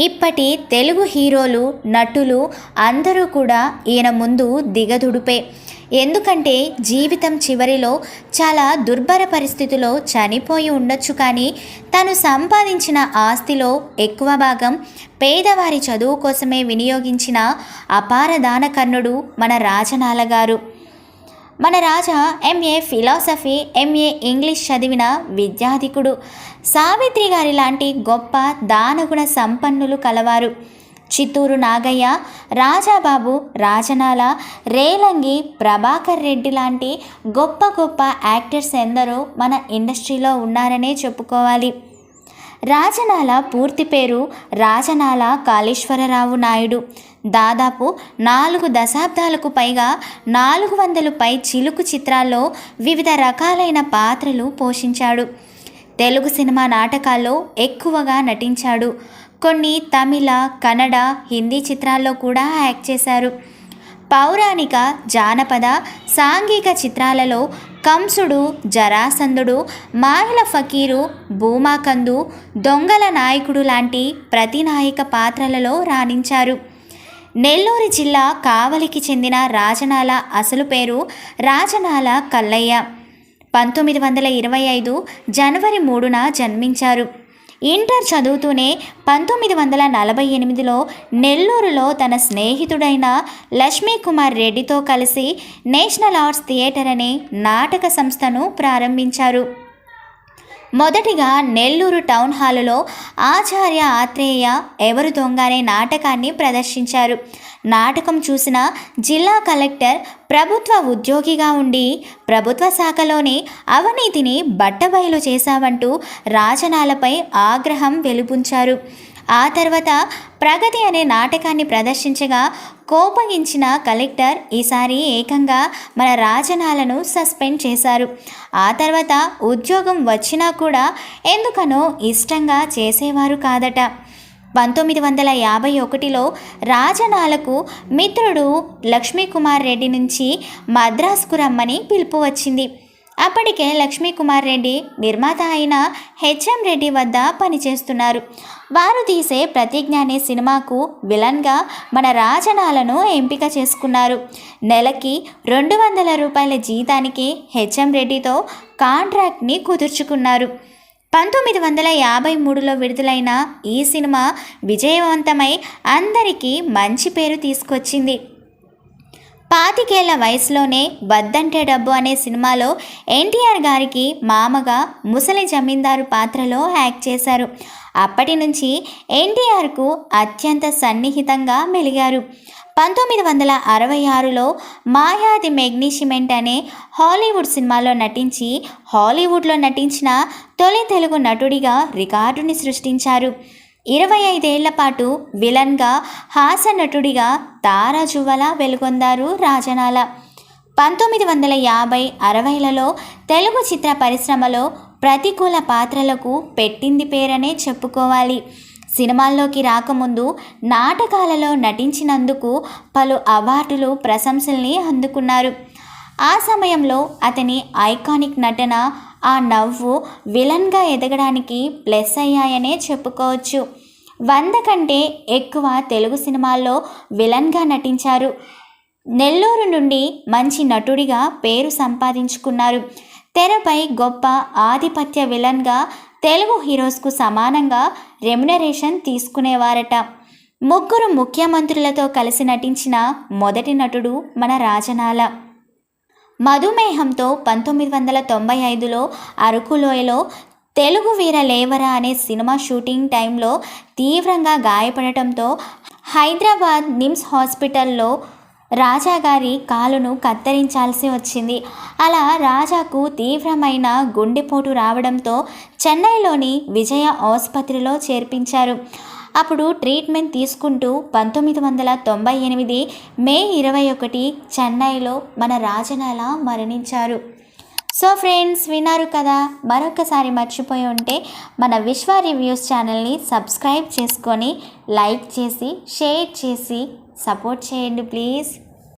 ఇప్పటి తెలుగు హీరోలు నటులు అందరూ కూడా ఈయన ముందు దిగదుడుపే. ఎందుకంటే జీవితం చివరిలో చాలా దుర్భర పరిస్థితిలో చనిపోయి ఉండొచ్చు కానీ తను సంపాదించిన ఆస్తిలో ఎక్కువ భాగం పేదవారి చదువు కోసమే వినియోగించిన అపార దానకర్ణుడు మన రాజనాల గారు మన Raja MA philosophy MA English చదివిన విద్యాధికుడు. సావిత్రి గారి లాంటి గొప్ప దానగుణ సంపన్నులు కలవారు. చిత్తూరు నాగయ్య రాజాబాబు రాజనాల రేలంగి ప్రభాకర్ రెడ్డి లాంటి గొప్ప గొప్ప యాక్టర్స్ ఎందరో మన ఇండస్ట్రీలో ఉన్నారనే చెప్పుకోవాలి. రాజనాల పూర్తి పేరు రాజనాల కాళేశ్వరరావు నాయుడు. దాదాపు నాలుగు దశాబ్దాలకు పైగా నాలుగు వందలపై చిలుకు చిత్రాల్లో వివిధ రకాలైన పాత్రలు పోషించాడు. తెలుగు సినిమా నాటకాల్లో ఎక్కువగా నటించాడు. కొన్ని తమిళ కన్నడ హిందీ చిత్రాల్లో కూడా యాక్ట్ చేశారు. పౌరాణిక జానపద సాంఘిక చిత్రాలలో కంసుడు జరాసంధుడు మాయల ఫకీరు భూమాకందు దొంగల నాయకుడు లాంటి ప్రతినాయక పాత్రలలో రాణించారు. నెల్లూరు జిల్లా కావలికి చెందిన రాజనాల అసలు పేరు రాజనాల కల్లయ్య. పంతొమ్మిది వందల ఇరవై ఐదు జనవరి మూడున జన్మించారు. ఇంటర్ చదువుతూనే పంతొమ్మిది వందల నలభై ఎనిమిదిలో నెల్లూరులో తన స్నేహితుడైన లక్ష్మీ కుమార్ రెడ్డితో కలిసి నేషనల్ ఆర్ట్స్ థియేటర్ అనే నాటక సంస్థను ప్రారంభించారు. మొదటిగా నెల్లూరు టౌన్ హాలులో ఆచార్య ఆత్రేయ ఎవరు దొంగ అనే నాటకాన్ని ప్రదర్శించారు. నాటకం చూసిన జిల్లా కలెక్టర్ ప్రభుత్వ ఉద్యోగిగా ఉండి ప్రభుత్వ శాఖలోని అవినీతిని బట్టబయలు చేశావంటూ రాజనాలపై ఆగ్రహం వెలుపుంచారు. ఆ తర్వాత ప్రగతి అనే నాటకాన్ని ప్రదర్శించగా కోపగించిన కలెక్టర్ ఈసారి ఏకంగా మన రాజనాలను సస్పెండ్ చేశారు. ఆ తర్వాత ఉద్యోగం వచ్చినా కూడా ఎందుకనో ఇష్టంగా చేసేవారు కాదట. పంతొమ్మిది వందల యాభై ఒకటిలో రాజనాలకు మిత్రుడు లక్ష్మీకుమార్ రెడ్డి నుంచి మద్రాసుకు రమ్మని పిలుపు వచ్చింది. అప్పటికే లక్ష్మీకుమార్ రెడ్డి నిర్మాత అయిన హెచ్ఎం రెడ్డి వద్ద పనిచేస్తున్నారు. వారు తీసే ప్రతిజ్ఞ అనే సినిమాకు విలన్గా మన రాజనాలను ఎంపిక చేసుకున్నారు. నెలకి రెండు వందల రూపాయల జీతానికి హెచ్ఎం రెడ్డితో కాంట్రాక్ట్ని కుదుర్చుకున్నారు. పంతొమ్మిది వందల యాభై మూడులో విడుదలైన ఈ సినిమా విజయవంతమై అందరికీ మంచి పేరు తీసుకొచ్చింది. పాతికేళ్ళ వయసులోనే వద్దంటే డబ్బు అనే సినిమాలో ఎన్టీఆర్ గారికి మామగా ముసలి జమీందారు పాత్రలో యాక్ట్ చేశారు. అప్పటి నుంచి ఎన్టీఆర్కు అత్యంత సన్నిహితంగా మెలిగారు. పంతొమ్మిది వందల అరవై ఆరులో మాయాది మెగ్నీషిమెంట్ అనే హాలీవుడ్ సినిమాలో నటించి హాలీవుడ్లో నటించిన తొలి తెలుగు నటుడిగా రికార్డుని సృష్టించారు. ఇరవై ఐదేళ్ళ పాటు విలన్గా హాస నటుడిగా తారాజువల వెలుగొందారు రాజనాల. పంతొమ్మిది వందల యాభై అరవైలలో తెలుగు చిత్ర పరిశ్రమలో ప్రతికూల పాత్రలకు పెట్టింది పేరనే చెప్పుకోవాలి. సినిమాల్లోకి రాకముందు నాటకాలలో నటించినందుకు పలు అవార్డులు ప్రశంసల్ని అందుకున్నారు. ఆ సమయంలో అతని ఐకానిక్ నటన ఆ నవ్వు విలన్గా ఎదగడానికి ప్లస్ అయ్యాయనే చెప్పుకోవచ్చు. వంద కంటే ఎక్కువ తెలుగు సినిమాల్లో విలన్గా నటించారు. నెల్లూరు నుండి మంచి నటుడిగా పేరు సంపాదించుకున్నారు. తెరపై గొప్ప ఆధిపత్య విలన్గా తెలుగు హీరోస్కు సమానంగా రెమ్యునరేషన్ తీసుకునేవారట. ముగ్గురు ముఖ్యమంత్రులతో కలిసి నటించిన మొదటి నటుడు మన రాజనాల. మధుమేహంతో పంతొమ్మిది వందల తొంభై ఐదులో అరకులోయలో తెలుగు వీర లేవరా అనే సినిమా షూటింగ్ టైంలో తీవ్రంగా గాయపడటంతో హైదరాబాద్ నిమ్స్ హాస్పిటల్లో రాజా గారి కాలును కత్తిరించాల్సి వచ్చింది. అలా రాజాకు తీవ్రమైన గుండెపోటు రావడంతో చెన్నైలోని విజయ ఆసుపత్రిలో చేర్పించారు. అప్పుడు ట్రీట్మెంట్ తీసుకుంటూ పంతొమ్మిది వందల తొంభై ఎనిమిది మే ఇరవై ఒకటి చెన్నైలో మన రాజనాల మరణించారు. సో ఫ్రెండ్స్ విన్నారు కదా మరొకసారి మర్చిపోయి ఉంటే మన విశ్వ రివ్యూస్ ఛానల్ని సబ్స్క్రైబ్ చేసుకొని లైక్ చేసి షేర్ చేసి సపోర్ట్ చేయండి ప్లీజ్.